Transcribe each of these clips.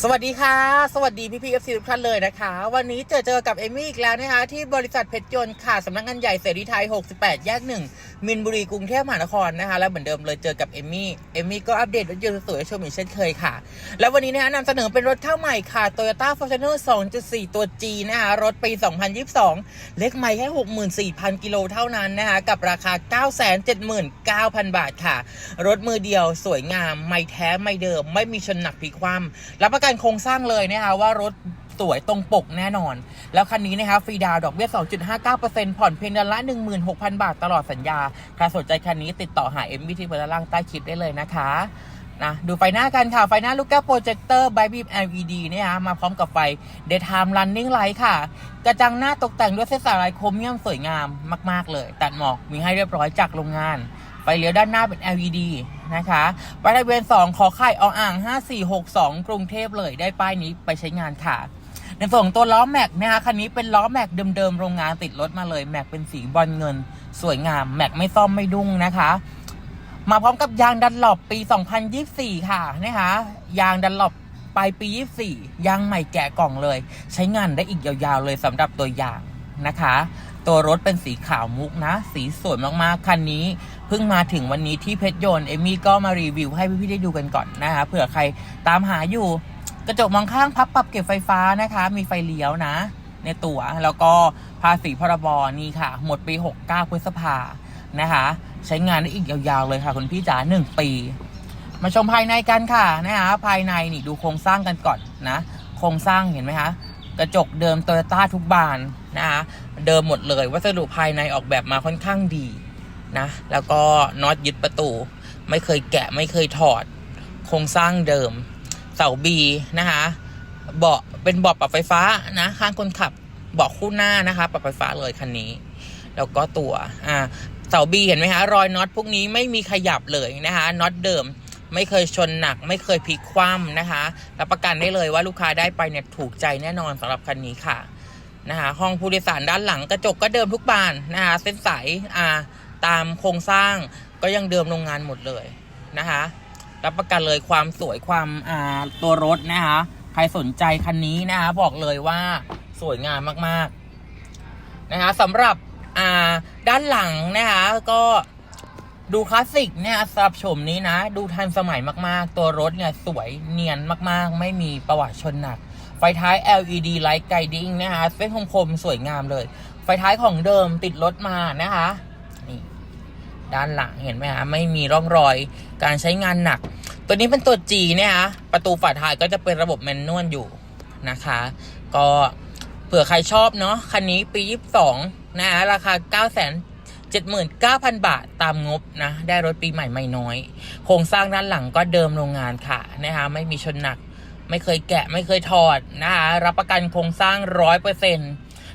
สวัสดีค่ะ สวัสดีพี่พีเอฟซีทุกท่านเลยนะคะ วันนี้เจอเจอกับเอมี่อีกแล้วนะคะ ที่บริษัทเพชรยนต์ค่ะสำนักงานใหญ่เสรีไทย 68 แยกหนึ่งมินบุรีกรุงเทพมหานครนะคะ แล้วเหมือนเดิมเลยเจอกับเอมี่เอมี่ก็อัปเดตรถยนต์สวยๆให้ชมอีกเช่นเคยค่ะ แล้ววันนี้นะคะนำเสนอเป็นรถเข้าใหม่ค่ะ Toyota Fortuner 2.4 ตัว G นะคะ รถปี 2022 เลขไม่แค่ 64,000 กิโลเท่านั้นนะคะ กับราคา 979,000 บาทค่ะ รถมือเดียวสวยงามไม่แท้ไม่เดิม ไม่มีชนหนักพลิกคว่ำรับประกันโครงสร้างเลยนะคะว่ารถสวยตรงปกแน่นอน แล้วคันนี้นะคะฟรีดาวดอกเบี้ย 2.59%ผ่อนเพียงเดือนละ 16,000 บาทตลอดสัญญา ใครสนใจคันนี้ติดต่อหาเอ็มวีที่เบอร์ล่างใต้คลิปได้เลยนะคะนะดูไฟหน้ากันค่ะ ไฟหน้าลูกแก้วโปรเจคเตอร์ไบบีม LED เนี่ยนะมาพร้อมกับไฟ Daytime Running Light ค่ะ กระจังหน้าตกแต่งด้วยเส้นสายลายโครเมียมสวยงามมาก ๆ เลย ตัดหมอกมีให้เรียบร้อยจากโรงงาน ไฟเลี้ยวด้านหน้าเป็น LED นะคะป้ายทะเบียน2ขอไข่ออ่าง 5462 กรุงเทพเลยได้ป้ายนี้ไปใช้งานค่ะในส่วนตัวล้อแม็กนะคะคันนี้เป็นล้อแม็กเดิมๆโรงงานติดรถมาเลยแม็กเป็นสีบอลเงิน สวยงามแม็กไม่ซ่อมไม่ดุ้งนะคะ มาพร้อมกับยางดันหลบปี 2024 ค่ะนะคะยางดันหลบปลายปี 24 ยางใหม่แกะกล่องเลย ใช้งานได้อีกยาวๆเลยสำหรับตัวยางนะคะ ตัวรถเป็นสีขาวมุกนะ สีสวยมากๆ คันนี้เพิ่งมาถึงวันนี้ที่เพชรยนต์เอมี่ก็มารีวิวให้พี่ๆได้ดูกันก่อนนะคะเผื่อใครตามหาอยู่ กระจกมองข้างพับปรับเก็บไฟฟ้านะคะ มีไฟเลี้ยวนะ ในตัวแล้วก็ภาษีพรบนี่ค่ะ หมดปี 69 พฤษภานะคะ ใช้งานได้อีกยาวๆเลยค่ะคุณพี่จ๋าหนึ่งปี มาชมภายในกันค่ะนะคะภายในนี่ดูโครงสร้างกันก่อนนะ โครงสร้างเห็นไหมคะ กระจกเดิมโตโยต้าทุกบานนะคะเดิมหมดเลย วัสดุภายในออกแบบมาค่อนข้างดีนะ แล้วก็น็อตยึดประตู ไม่เคยแกะไม่เคยถอด โครงสร้างเดิม เสาบีนะคะเบาะเป็นเบาะปรับไฟฟ้านะ ข้างคนขับเบาะคู่หน้านะคะ ปรับไฟฟ้าเลยคันนี้ แล้วก็ตัวอ่าเสาบีเห็นไหมคะรอยน็อตพวกนี้ไม่มีขยับเลยนะคะน็อตเดิม ไม่เคยชนหนัก ไม่เคยพลิกคว่ำนะคะรับประกันได้เลยว่าลูกค้าได้ไปเนี่ยถูกใจแน่นอนสำหรับคันนี้ค่ะนะคะห้องผู้โดยสารด้านหลังกระจกก็เดิมทุกบานนะคะเส้นสายอ่าตามโครงสร้างก็ยังเดิมโรงงานหมดเลยนะคะรับประกันเลยความสวยความอ่าตัวรถนะคะใครสนใจคันนี้นะคะบอกเลยว่าสวยงามมากๆนะคะสำหรับอ่าด้านหลังนะคะก็ ดูคลาสสิกเนี่ยสำหรับชมนี้นะ ดูทันสมัยมากๆ ตัวรถเนี่ยสวยเนียนมากๆ ไม่มีประวัติชนหนัก ไฟท้าย LED Light Guiding นะคะเส้นคมๆ สวยงามเลย ไฟท้ายของเดิมติดรถมานะคะนี่ด้านหลังเห็นไหมฮะไม่มีร่องรอยการใช้งานหนัก ตัวนี้เป็นตัว G เนี่ยฮะประตูฝาท้ายก็จะเป็นระบบแมนนวลอยู่นะคะ ก็เผื่อใครชอบเนาะคันนี้ปี 22 นะฮะราคา 9 7 9 0 0 0 บาทตามงบนะ ได้รถปีใหม่ไม่น้อย โครงสร้างด้านหลังก็เดิมโรงงานค่ะนะคะไม่มีชนหนัก ไม่เคยแกะไม่เคยถอดนะคะรับประกันโครงสร้างร้อยเปอร์เซ็นต์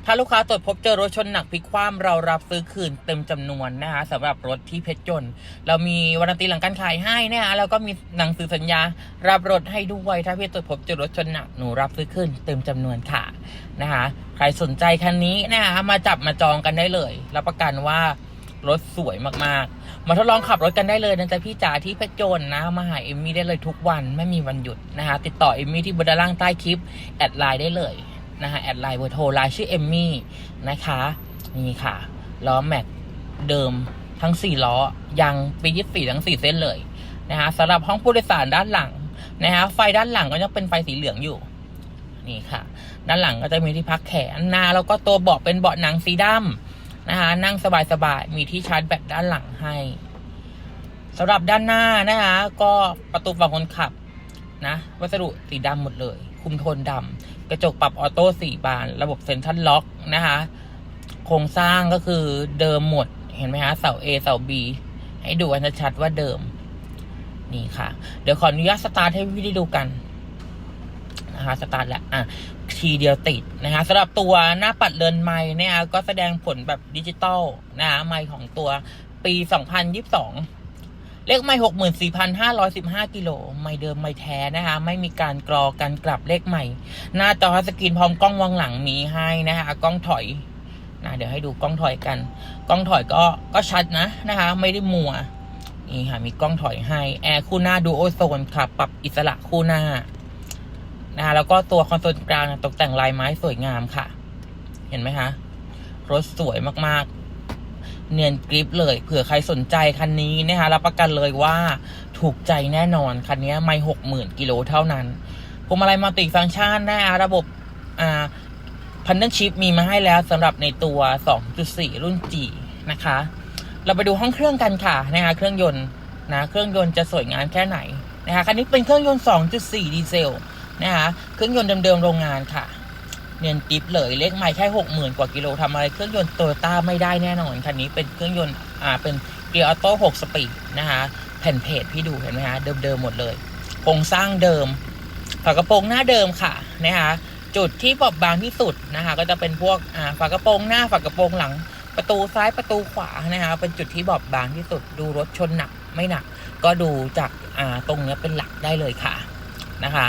ถ้าลูกค้าตรวจพบเจอรถชนหนักพลิกคว่ำเรารับซื้อคืนเต็มจำนวนนะคะสำหรับรถที่เพชรยนเรามีวันตีหลังการขายให้นะคะแล้วก็มีหนังสือสัญญา รับรถให้ด้วย ถ้าพี่ตรวจพบเจอรถชนหนักหนูรับซื้อคืนเต็มจำนวนค่ะนะคะใครสนใจคันนี้นะคะมาจับมาจองกันได้เลย รับประกันว่า รถสวยมากๆ มาทดลองขับรถกันได้เลยนะจ๊ะพี่จ๋าที่เพชรยนนะมาหาเอมมี่ได้เลยทุกวันไม่มีวันหยุดนะคะติดต่อเอมมี่ที่บนด้านล่างใต้คลิป แอดไลน์ได้เลยนะคะแอดไลน์เบอร์โทรไลน์ชื่อเอมมี่นะคะ นี่ค่ะล้อแม็กเดิมทั้ง 4 ล้อ ยังปี24ทั้ง 4 เส้นเลยนะคะสำหรับห้องผู้โดยสารด้านหลังนะคะไฟด้านหลังก็ยังเป็นไฟสีเหลืองอยู่ นี่ค่ะ ด้านหลังก็จะมีที่พักแขนหน้าแล้วก็ตัวเบาะเป็นเบาะหนังสีดำ นะคะ นั่งสบายๆ มีที่ชาร์จแบตด้านหลังให้สำหรับด้านหน้านะคะ ก็ประตูฝั่งคนขับนะ วัสดุสีดำหมดเลย คุมโทนดำกระจกปรับออโต้สี่บาน ระบบเซ็นทรัลล็อกนะคะ โครงสร้างก็คือเดิมหมด เห็นไหมคะเสา A เสา B ให้ดูกันชัดว่าเดิม นี่ค่ะ เดี๋ยวขออนุญาตสตาร์ทให้พี่ได้ดูกันนะคะสตาร์ทแล้วอะ ทีเดียวติดนะคะสำหรับตัวหน้าปัดเรือนไม้เนี่ยก็แสดงผลแบบดิจิตอลนะคะไม้ของตัวปี 2022 เลขไม่หกหมื่นสี่พันห้าร้อยสิบห้ากิโลไม่เดิมไม่แท้นะคะ ไม่มีการกรอการกลับเลขใหม่ หน้าจอทัชสกรีนพร้อมกล้องวางหลังมีให้นะคะกล้องถอยนะเดี๋ยวให้ดูกล้องถอยกัน กล้องถอยก็ก็ชัดนะนะคะ ไม่ได้มัวนี่ค่ะมีกล้องถอยให้แอร์คู่หน้าดูโอโซนค่ะ ปรับอิสระคู่หน้า นะคะแล้วก็ตัวคอนโซลกลางตกแต่งลายไม้สวยงามค่ะ เห็นไหมคะ รถสวยมากๆ เนียนกริปเลย เผื่อใครสนใจคันนี้นะคะรับประกันเลยว่าถูกใจแน่นอน คันนี้ไม่หกหมื่นกิโลเท่านั้นพวงมาลัยมัลติฟังก์ชันนะคะระบบอ่าพันเดนชิพมีมาให้แล้วสำหรับในตัว 2.4 รุ่น G นะคะ เราไปดูห้องเครื่องกันค่ะนะคะเครื่องยนต์นะเครื่องยนต์จะสวยงามแค่ไหนนะคะคันนี้เป็นเครื่องยนต์ 2.4 ดีเซล นะคะเครื่องยนต์เดิมๆโรงงานค่ะเนียนกิฟเลยเลขไม่แค่หกหมื่นกว่ากิโลทำอะไรเครื่องยนต์โตโยต้าไม่ได้แน่นอนคันนี้เป็นเครื่องยนต์อ่าเป็นเกียร์ออโต้หกสปีดนะคะแผ่นเพจพี่ดูเห็นไหมคะเดิมๆหมดเลยโครงสร้างเดิมฝากระโปรงหน้าเดิมค่ะนะคะจุดที่บอบบางที่สุดนะคะก็จะเป็นพวกอ่าฝากระโปรงหน้าฝากระโปรงหลังประตูซ้ายประตูขวานะคะเป็นจุดที่บอบบางที่สุดดูรถชนหนักไม่หนัก ก็ดูจากอ่าตรงเนี้ยเป็นหลักได้เลยค่ะนะคะ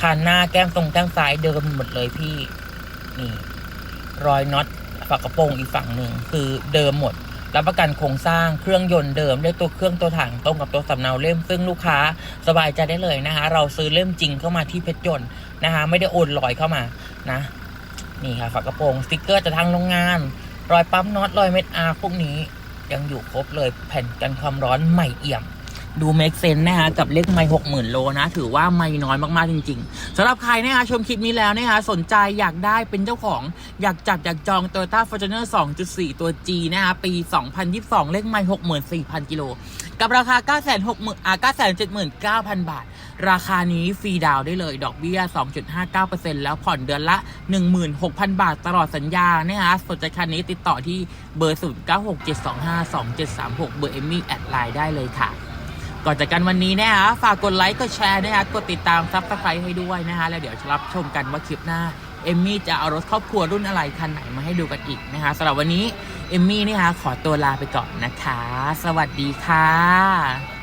คันหน้าแก้มตรงแก้มซ้ายเดิมหมดเลยพี่ นี่ รอยน็อตฝากระโปรงอีกฝั่งหนึ่งคือเดิมหมดรับประกันโครงสร้างเครื่องยนต์เดิมด้วยตัวเครื่องตัวถังตรงกับตัวสำเนาเล่ม ซึ่งลูกค้าสบายใจได้เลยนะคะ เราซื้อเล่มจริงเข้ามาที่เพชรยนต์นะคะ ไม่ได้โอนลอยเข้ามานะ นี่ค่ะฝากระโปรงสติกเกอร์จากทางโรงงาน รอยปั๊มน็อตรอยเม็ดอาร์พวกนี้ยังอยู่ครบเลยแผ่นกันความร้อนใหม่เอี่ยม ดูเมกเซนนะคะกับเลขไม่หกหมื่นโลนะ ถือว่าไม่น้อยมากๆจริง ๆสำหรับใครนะคะชมคลิปนี้แล้วนะคะสนใจอยากได้เป็นเจ้าของ อยากจับอยากจอง Toyota Fortuner 2.4 ตัว G นะคะปี 2022 เลขไม่64,000กิโลกับราคา 9 6 0 0 0อ่า979,000 บาท ราคานี้ฟรีดาวได้เลย ดอกเบี้ย 2.59%แล้วผ่อนเดือนละ 16,000 บาทตลอดสัญญานะคะสนใจคันนี้ติดต่อที่เบอร์ 0967252736 เบอร์เอมมี่แอดไลน์ได้เลยค่ะ ก่อนจากกันวันนี้นะฮะฝากกดไลค์กดแชร์นะฮะกดติดตามซับสไครต์ให้ด้วยนะฮะแล้วเดี๋ยวจะรับชมกันว่าคลิปหน้าเอมมี่จะเอารถครอบครัวรุ่นอะไรคันไหนมาให้ดูกันอีกนะคะสำหรับวันนี้เอมมี่นี่ฮะขอตัวลาไปก่อนนะคะ สวัสดีค่ะ